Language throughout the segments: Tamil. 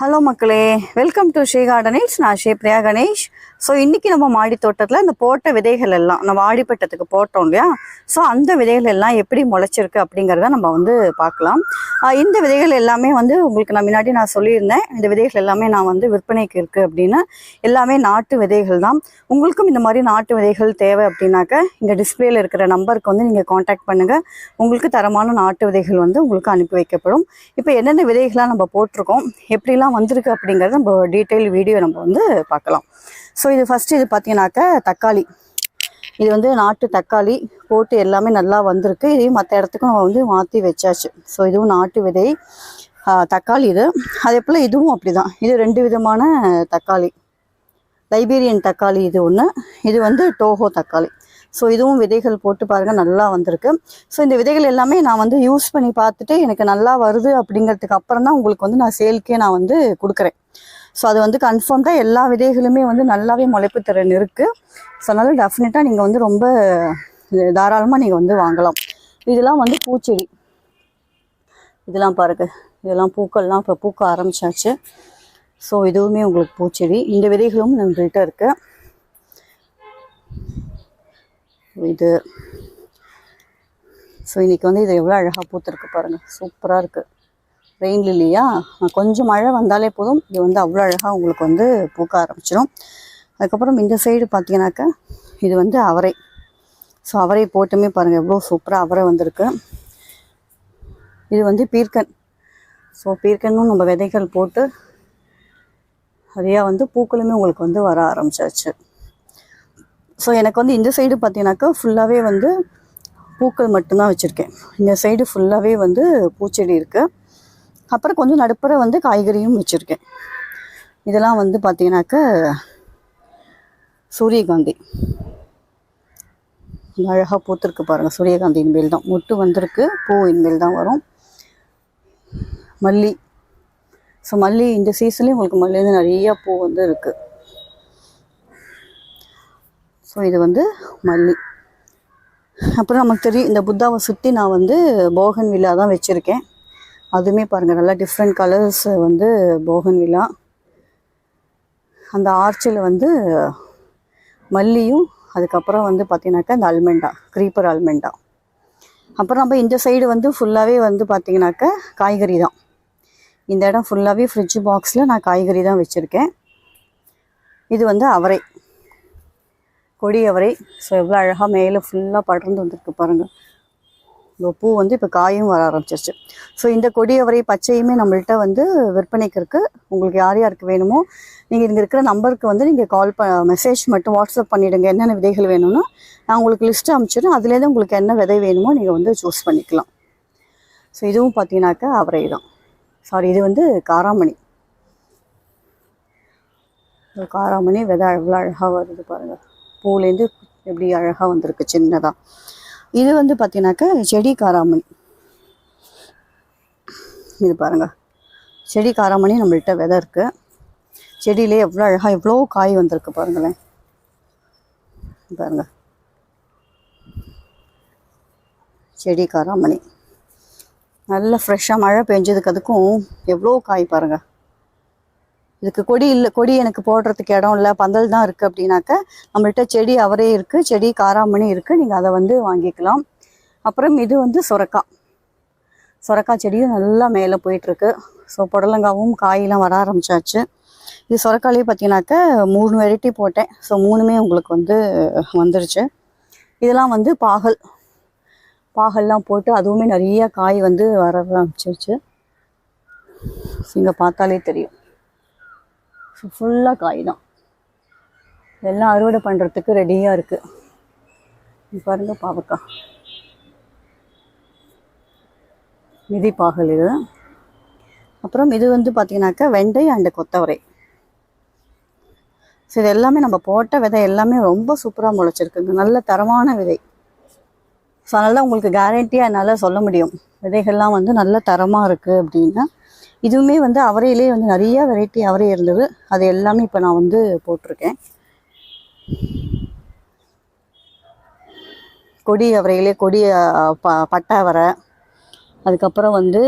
ஹலோ மக்களே. வெல்கம் டு ஸ்ரீ கார்டனிங்ஸ் நான் ஸ்ரீ பிரியா கணேஷ். ஸோ இன்றைக்கி நம்ம மாடி தோட்டத்தில் இந்த போட்ட விதைகள் எல்லாம் நம்ம ஆடிப்பட்டத்துக்கு போட்டோம் இல்லையா? ஸோ அந்த விதைகள் எல்லாம் எப்படி முளைச்சிருக்கு அப்படிங்கிறத நம்ம வந்து பார்க்கலாம். இந்த விதைகள் எல்லாமே வந்து உங்களுக்கு நான் முன்னாடி நான் சொல்லியிருந்தேன். இந்த விதைகள் எல்லாமே நான் வந்து விற்பனைக்கு இருக்குது அப்படின்னு. எல்லாமே நாட்டு விதைகள் தான். உங்களுக்கும் இந்த மாதிரி நாட்டு விதைகள் தேவை அப்படின்னாக்க இங்கே டிஸ்பிளேயில் இருக்கிற நம்பருக்கு வந்து நீங்கள் காண்டாக்ட் பண்ணுங்கள் உங்களுக்கு தரமான நாட்டு விதைகள் வந்து உங்களுக்கு அனுப்பி வைக்கப்படும். இப்போ என்னென்ன விதைகளாக நம்ம போட்டிருக்கோம்? எப்படிலாம் வந்திருக்கு அப்படிங்கிறத நம்ம டீட்டெயில் வீடியோ நம்ம வந்து பார்க்கலாம். ஸோ இது ஃபஸ்ட்டு இது பார்த்தீங்கன்னாக்கா தக்காளி. இது வந்து நாட்டு தக்காளி போட்டு எல்லாமே நல்லா வந்திருக்கு. இதையும் மற்ற இடத்துக்கும் நம்ம வந்து மாற்றி வச்சாச்சு. ஸோ இதுவும் நாட்டு விதை தக்காளி இது. அதே போல் இதுவும் அப்படி தான் இது ரெண்டு விதமான தக்காளி. லைபீரியன் தக்காளி இது ஒன்று இது வந்து டோஹோ தக்காளி. ஸோ இதுவும் விதைகள் போட்டு பாருங்கள் நல்லா வந்திருக்கு. ஸோ இந்த விதைகள் எல்லாமே நான் வந்து யூஸ் பண்ணி பார்த்துட்டு எனக்கு நல்லா வருது அப்படிங்கிறதுக்கு அப்புறம் தான் உங்களுக்கு வந்து நான் சேல்க்கே நான் வந்து கொடுக்குறேன். ஸோ அது வந்து கன்ஃபார்ம்டாக எல்லா விதைகளுமே வந்து நல்லாவே முளைப்பு திறன் இருக்குது ஸோ அதனால் டெஃபினட்டாக நீங்கள் வந்து ரொம்ப தாராளமாக நீங்கள் வந்து வாங்கலாம். இதெல்லாம் வந்து பூச்செடி. இதெல்லாம் பாருங்கள் இதெல்லாம் பூக்கள்லாம் இப்போ பூக்க ஆரம்பித்தாச்சு ஸோ இதுவுமே உங்களுக்கு பூச்செடி. இந்த விதைகளும் நம்மள்கிட்ட இருக்குது இது. ஸோ இன்றைக்கி வந்து இது எவ்வளோ அழகாக பூத்திருக்கு பாருங்கள் சூப்பராக இருக்குது ரெயின் லில்லியா கொஞ்சம் மழை வந்தாலே போதும். இது வந்து அவ்வளோ அழகாக உங்களுக்கு வந்து பூக்க ஆரம்பிச்சிடும் அதுக்கப்புறம் இந்த சைடு பார்த்தீங்கன்னாக்கா இது வந்து அவரை. ஸோ அவரை போட்டுமே பாருங்கள் எவ்வளோ சூப்பராக அவரை வந்திருக்கு. இது வந்து பீர்க்கன். ஸோ பீர்க்கன்னும் நம்ம விதைகள் போட்டு நிறையா வந்து பூக்களுமே உங்களுக்கு வந்து வர ஆரம்பிச்சாச்சு. ஸோ எனக்கு வந்து இந்த சைடு பார்த்தீங்கன்னாக்கா ஃபுல்லாகவே வந்து பூக்கள் மட்டும்தான் வச்சுருக்கேன். இந்த சைடு ஃபுல்லாகவே வந்து பூச்செடி இருக்குது அப்புறம் கொஞ்சம் நடுப்புற வந்து காய்கறியும் வச்சுருக்கேன். இதெல்லாம் வந்து பார்த்தீங்கன்னாக்கா சூரியகாந்தி. அழகாக பூத்திருக்கு பாருங்கள் சூரியகாந்தி இனிமேல் தான். முட்டு வந்திருக்கு. பூ இனிமேல் தான் வரும். மல்லி. ஸோ மல்லி இந்த சீசன்லேயும் உங்களுக்கு மல்லி வந்து நிறைய பூ வந்து இருக்குது ஸோ இது வந்து மல்லி. அப்புறம் நமக்கு தெரியும் இந்த புத்தாவை சுற்றி நான் வந்து போகன் விழா தான் வச்சுருக்கேன். அதுவுமே பாருங்கள் நல்லா டிஃப்ரெண்ட் கலர்ஸ் வந்து போகன் விழா. அந்த ஆர்ச்சில் வந்து மல்லியும் அதுக்கப்புறம் வந்து பார்த்தீங்கன்னாக்கா இந்த அல்மெண்டா க்ரீப்பர் அல்மெண்டா. அப்புறம் நம்ம இந்த சைடு வந்து ஃபுல்லாகவே வந்து பார்த்திங்கனாக்கா காய்கறி தான். இந்த இடம் ஃபுல்லாகவே ஃப்ரிட்ஜ் பாக்ஸில் நான் காய்கறி தான் வச்சுருக்கேன். இது வந்து அவரை. கொடியவரை ஸோ எவ்வளோ அழகாக மேலே ஃபுல்லாக படர்ந்து வந்திருக்கு பாருங்கள் இந்த பூ வந்து இப்போ காயும் வர ஆரம்பிச்சிருச்சு. ஸோ இந்த கொடியவரை பச்சையுமே நம்மள்கிட்ட வந்து விற்பனைக்கு இருக்குது உங்களுக்கு யார் யாருக்கு வேணுமோ நீங்கள் இங்கே இருக்கிற நம்பருக்கு வந்து நீங்கள் கால் ப மெசேஜ் மட்டும் வாட்ஸ்அப் பண்ணிவிடுங்க என்னென்ன விதைகள் வேணும்னா நான் உங்களுக்கு லிஸ்ட்டு அனுப்பிச்சிடும் அதுலேருந்து உங்களுக்கு என்ன விதை வேணுமோ நீங்கள் வந்து சூஸ் பண்ணிக்கலாம். ஸோ இதுவும் பார்த்தீங்கன்னாக்கா அவரை தான் சாரி இது வந்து காராமணி. காராமணி விதை எவ்வளோ அழகாக வருது பாருங்கள் பூலேருந்து எப்படி அழகாக வந்திருக்கு சின்னதாக இது வந்து பார்த்தீங்கன்னாக்கா செடி காராமணி. இது பாருங்கள் செடி காராமணி நம்மள்கிட்ட விதை இருக்குது செடியிலே எவ்வளோ அழகாக எவ்வளோ காய் வந்திருக்கு பாருங்களேன். பாருங்க. செடி காராமணி. நல்லா ஃப்ரெஷ்ஷாக மழை பெஞ்சதுக்கு அதுக்கும் எவ்வளோ காய் பாருங்கள் இதுக்கு கொடி இல்லை கொடி எனக்கு போடுறதுக்கு இடம் இல்லை பந்தல் தான் இருக்குது அப்படின்னாக்க நம்மள்கிட்ட செடி அவரே இருக்குது செடி காராமணி இருக்குது நீங்கள் அதை வந்து வாங்கிக்கலாம். அப்புறம் இது வந்து சுரக்காய் சுரக்காய் செடியும் நல்லா மேலே போயிட்டுருக்கு. ஸோ புடலங்காவும் காயெல்லாம் வர ஆரம்பிச்சாச்சு. இது சுரக்காயிலே பார்த்தீங்கன்னாக்க மூணு வெரைட்டி போட்டேன். ஸோ மூணுமே உங்களுக்கு வந்து வந்துருச்சு. இதெல்லாம் வந்து பாகல். பாகல்லாம் போட்டு அதுவுமே நிறைய காய் வந்து வர ஆரம்பிச்சிருச்சு. இங்கே பார்த்தாலே தெரியும். ஃபுல்லாக காய் தான். எல்லாம் அறுவடை பண்ணுறதுக்கு ரெடியாக இருக்குது பாருங்கள் பாவக்காய். மிதி பாகல் இது. அப்புறம் இது வந்து பார்த்தீங்கன்னாக்கா வெண்டை அண்டு கொத்தவரை. ஸோ இது எல்லாமே நம்ம போட்ட விதை எல்லாமே ரொம்ப சூப்பராக முளைச்சிருக்குங்க. நல்ல தரமான விதை. ஸோ அதனால தான் உங்களுக்கு கேரண்டியாக என்னால் சொல்ல முடியும். விதைகள்லாம் வந்து நல்ல தரமாக இருக்குது அப்படின்னா. இதுவுமே வந்து அவரையிலே வந்து நிறைய வெரைட்டி அவரை இருந்தது. அது எல்லாமே இப்போ நான் வந்து போட்டிருக்கேன். கொடி அவரையிலே கொடி ப பட்டை அவரை அதுக்கப்புறம் வந்து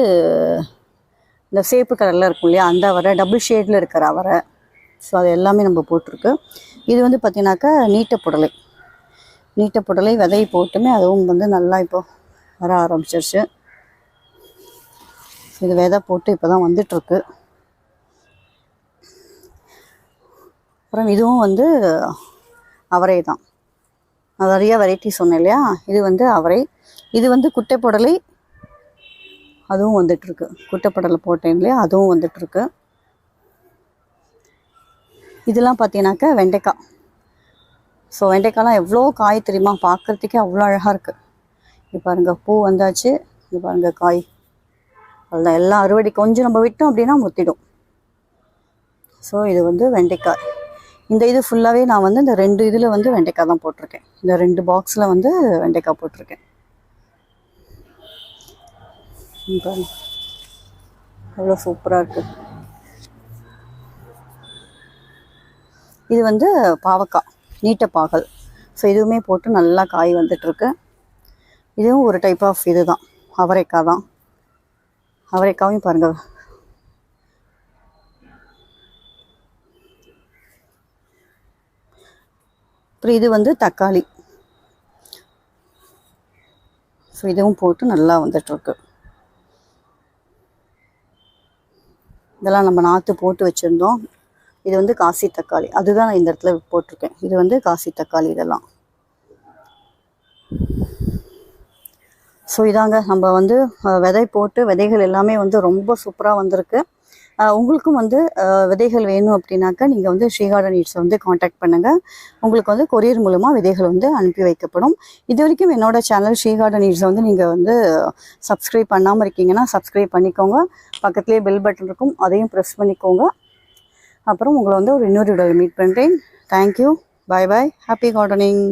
இந்த சேப்பு கலரில் இருக்கும் இல்லையா அந்த அவரை டபுள் ஷேடில் இருக்கிற அவரை. ஸோ அது எல்லாமே நம்ம போட்டிருக்கு. இது வந்து பார்த்தீங்கன்னாக்கா நீட்ட புடலை. நீட்ட புடலை விதை போட்டுமே அதுவும் வந்து நல்லா இப்போ வர ஆரம்பிச்சிருச்சு. இது விதை போட்டு இப்போ தான் வந்துட்டுருக்கு. அப்புறம் இதுவும் வந்து அவரை தான் நிறைய வெரைட்டி சொன்னேன் இல்லையா? இது வந்து அவரை. இது வந்து குட்டைப்படலை அதுவும் வந்துட்டுருக்கு. குட்டைப்படலை போட்டேன் இல்லையா? அதுவும் வந்துட்டுருக்கு. இதெல்லாம் பார்த்தீங்கன்னாக்கா வெண்டைக்காய். ஸோ வெண்டைக்காய்லாம் எவ்வளோ காய் தெரியுமா? பார்க்குறதுக்கே அவ்வளோ அழகாக இருக்குது இது பாருங்கள் பூ வந்தாச்சு. இது பாருங்கள் காய். அதுதான் எல்லாம் அறுவடை கொஞ்சம் நம்ம விட்டோம் அப்படின்னா முத்திடும். ஸோ இது வந்து வெண்டைக்காய். இந்த இது ஃபுல்லாகவே நான் வந்து இந்த ரெண்டு இதில் வந்து வெண்டைக்காய் தான் போட்டிருக்கேன். இந்த ரெண்டு பாக்ஸில் வந்து வெண்டைக்காய் போட்டிருக்கேன். அவ்வளோ சூப்பராக இருக்குது இது வந்து பாவக்காய் நீட்ட பாகல். ஸோ இதுவுமே போட்டு நல்லா காய் வந்துட்டுருக்கு இதுவும் ஒரு டைப் ஆஃப் இது தான். அவரைக்காய் தான். அவரைக்காவையும் பாருங்கள். அப்புறம் இது வந்து தக்காளி. ஸோ இதுவும் போட்டு நல்லா வந்துட்டுருக்கு. இதெல்லாம் நம்ம நாற்று போட்டு வச்சுருந்தோம். இது வந்து காசி தக்காளி. அதுதான் நான் இந்த இடத்துல போட்டிருக்கேன். இது வந்து காசி தக்காளி இதெல்லாம். ஸோ இதாங்க நம்ம வந்து விதை போட்டு விதைகள் எல்லாமே வந்து ரொம்ப சூப்பராக வந்திருக்கு. உங்களுக்கும் வந்து விதைகள் வேணும் அப்படின்னாக்கா நீங்கள் வந்து ஸ்ரீகார்டன் நீட்ஸை வந்து காண்டாக்ட் பண்ணுங்கள் உங்களுக்கு வந்து கொரியர் மூலமாக விதைகள் வந்து அனுப்பி வைக்கப்படும். இது வரைக்கும் என்னோடய சேனல் ஸ்ரீகார்டன் நீட்ஸை வந்து நீங்கள் வந்து சப்ஸ்கிரைப் பண்ணாமல் இருக்கீங்கன்னா சப்ஸ்கிரைப் பண்ணிக்கோங்க. பக்கத்துலேயே பெல் பட்டன் இருக்கும். அதையும் ப்ரெஸ் பண்ணிக்கோங்க. அப்புறம் உங்களை வந்து ஒரு இன்னொரு மீட் பண்ணுறேன் thank you bye bye happy gardening